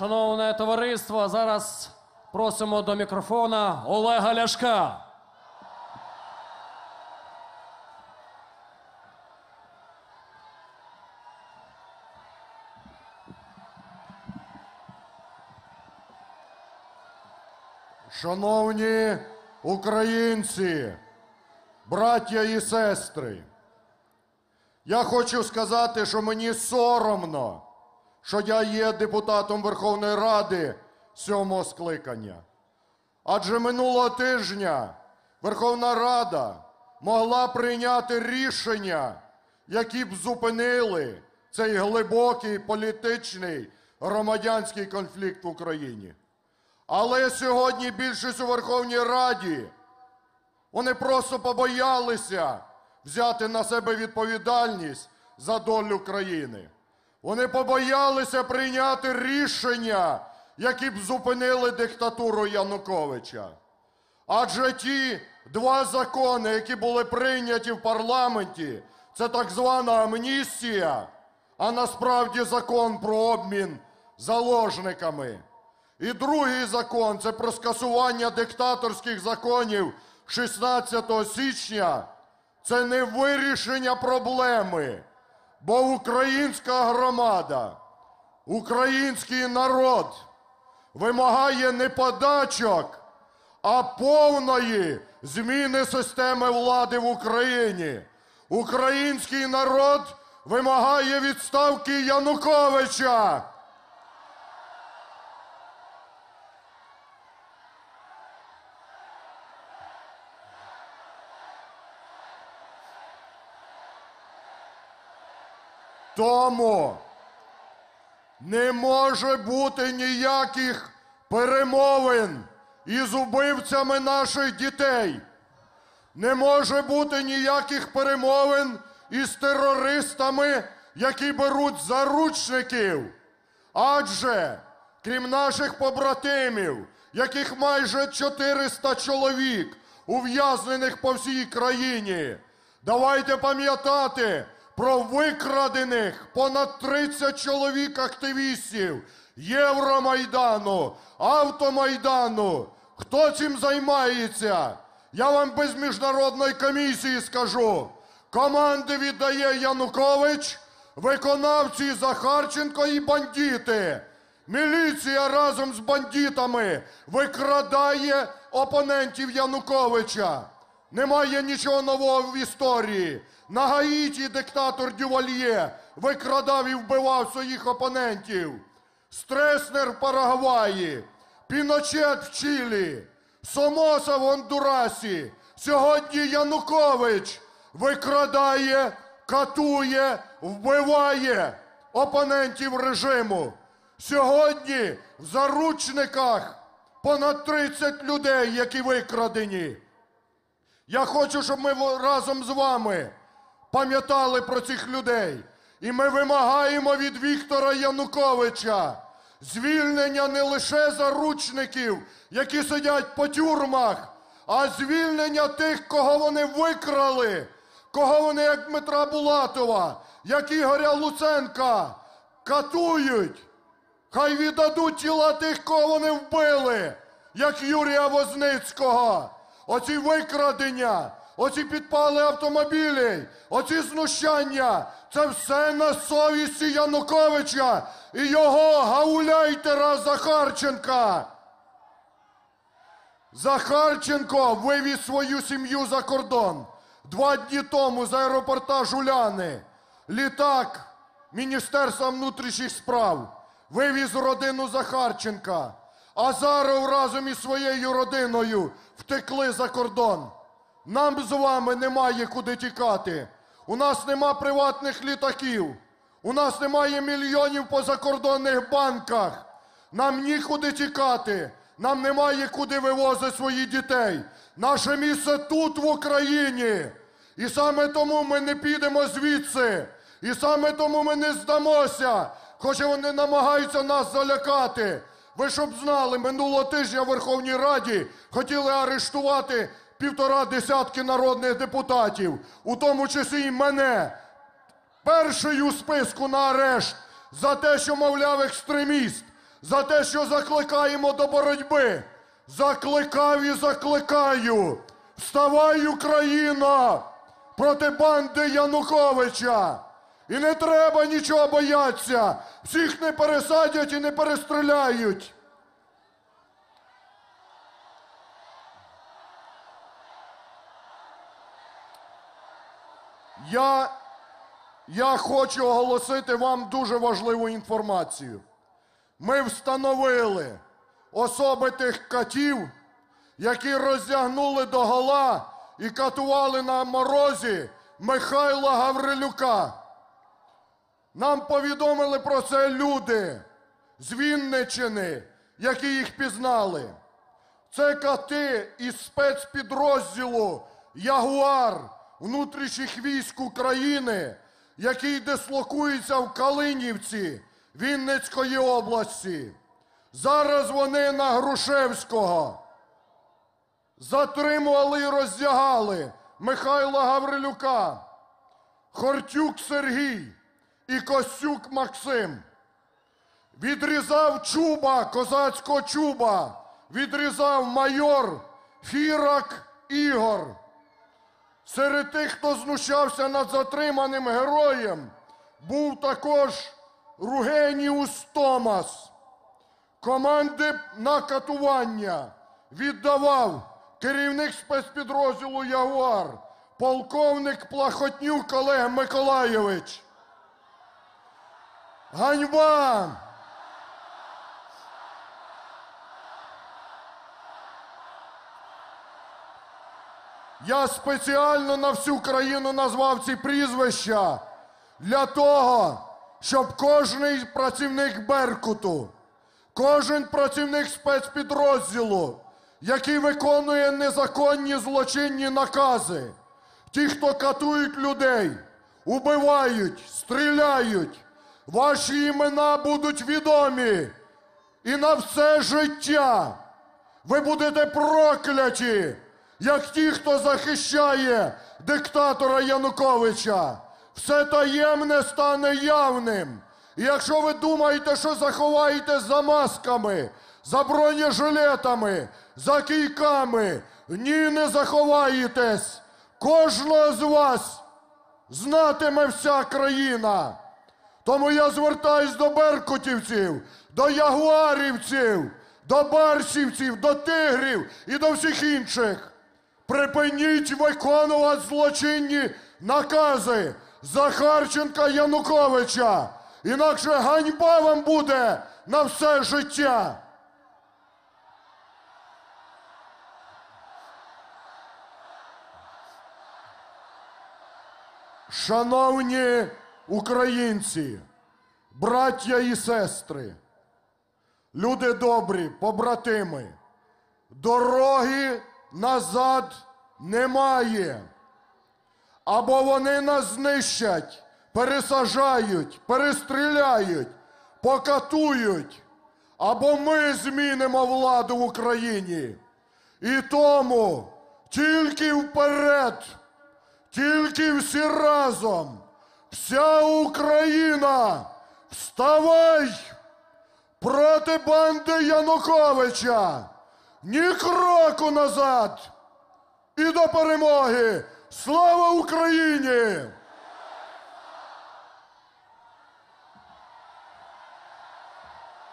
Шановне товариство, зараз просимо до мікрофона Олега Ляшка. Шановні українці, браття і сестри, я хочу сказати, що мені соромно, що я є депутатом Верховної Ради сьомого скликання. Адже минулого тижня Верховна Рада могла прийняти рішення, які б зупинили цей глибокий політичний громадянський конфлікт в Україні. Але сьогодні більшість у Верховній Раді вони просто побоялися взяти на себе відповідальність за долю країни. Вони побоялися прийняти рішення, які б зупинили диктатуру Януковича. Адже ті два закони, які були прийняті в парламенті, це так звана амністія, а насправді закон про обмін заложниками. І другий закон це про скасування диктаторських законів 16 січня. Це не вирішення проблеми, бо українська громада, український народ вимагає не подачок, а повної зміни системи влади в Україні. Український народ вимагає відставки Януковича. Тому не може бути ніяких перемовин із убивцями наших дітей. Не може бути ніяких перемовин із терористами, які беруть заручників. Адже, крім наших побратимів, яких майже 400 чоловік, ув'язнених по всій країні, давайте пам'ятати про викрадених понад 30 чоловік активістів Євромайдану, Автомайдану. Хто цим займається? Я вам без міжнародної комісії скажу. Команди віддає Янукович, виконавці Захарченко і бандити. Міліція разом з бандитами викрадає опонентів Януковича. Немає нічого нового в історії. На Гаїті диктатор Дювальє викрадав і вбивав своїх опонентів. Стреснер в Парагваї, Піночет в Чилі, Сомоса в Гондурасі. Сьогодні Янукович викрадає, катує, вбиває опонентів режиму. Сьогодні в заручниках понад 30 людей, які викрадені. Я хочу, щоб ми разом з вами пам'ятали про цих людей. І ми вимагаємо від Віктора Януковича звільнення не лише заручників, які сидять по тюрмах, а звільнення тих, кого вони викрали, кого вони, як Дмитра Булатова, як Ігоря Луценка, катують. Хай віддадуть тіла тих, кого вони вбили, як Юрія Возницького. Оці викрадення, оці підпали автомобілів, оці знущання це все на совісті Януковича і його гауляйтера Захарченка. Захарченко вивіз свою сім'ю за кордон. Два дні тому з аеропорта Жуляни літак Міністерства внутрішніх справ вивіз родину Захарченка. Азаров разом із своєю родиною втекли за кордон. Нам з вами немає куди тікати. У нас нема приватних літаків. У нас немає мільйонів по закордонних банках. Нам нікуди тікати. Нам немає куди вивозити своїх дітей. Наше місце тут, в Україні. І саме тому ми не підемо звідси. І саме тому ми не здамося. Хоча вони намагаються нас залякати. Ви щоб знали, минулого тижня в Верховній Раді хотіли арештувати півтора десятки народних депутатів, у тому числі і мене. Перший у списку на арешт за те, що, мовляв, екстреміст, за те, що закликаємо до боротьби. Закликав і закликаю. Вставай, Україна, проти банди Януковича. І не треба нічого боятися. Всіх не пересадять і не перестріляють. Я, я хочу оголосити вам дуже важливу інформацію. Ми встановили особи тих катів, які роздягнули до гола і катували на морозі Михайла Гаврилюка. Нам повідомили про це люди з Вінничини, які їх пізнали. Це кати із спецпідрозділу Ягуар внутрішніх військ України, який дислокується в Калинівці Вінницької області. Зараз вони на Грушевського. Затримували і роздягали Михайла Гаврилюка, Хортюк Сергій і Костюк Максим. Відрізав чуба, козацького чуба, відрізав майор Фірак Ігор. Серед тих, хто знущався над затриманим героєм, був також Ругеніус Томас. Команди на катування віддавав керівник спецпідрозділу Ягуар, полковник Плахотнюк Олег Миколайович. Ганьба! Я спеціально на всю країну назвав ці прізвища для того, щоб кожний працівник Беркуту, кожен працівник спецпідрозділу, який виконує незаконні злочинні накази, ті, хто катують людей, убивають, стріляють, ваші імена будуть відомі і на все життя. Ви будете прокляті, як ті, хто захищає диктатора Януковича. Все таємне стане явним. І якщо ви думаєте, що заховаєте за масками, за бронежилетами, за кійками, ні, не заховаєтесь. Кожного з вас знатиме вся країна. Тому я звертаюсь до беркутівців, до ягуарівців, до барсівців, до тигрів і до всіх інших. Припиніть виконувати злочинні накази Захарченка Януковича. Інакше ганьба вам буде на все життя. Шановні українці, браття і сестри, люди добрі, побратими, дороги назад немає. Або вони нас знищать, пересажають, перестріляють, покатують, або ми змінимо владу в Україні. І тому тільки вперед, тільки всі разом, вся Україна, вставай проти банди Януковича, ні кроку назад і до перемоги! Слава Україні!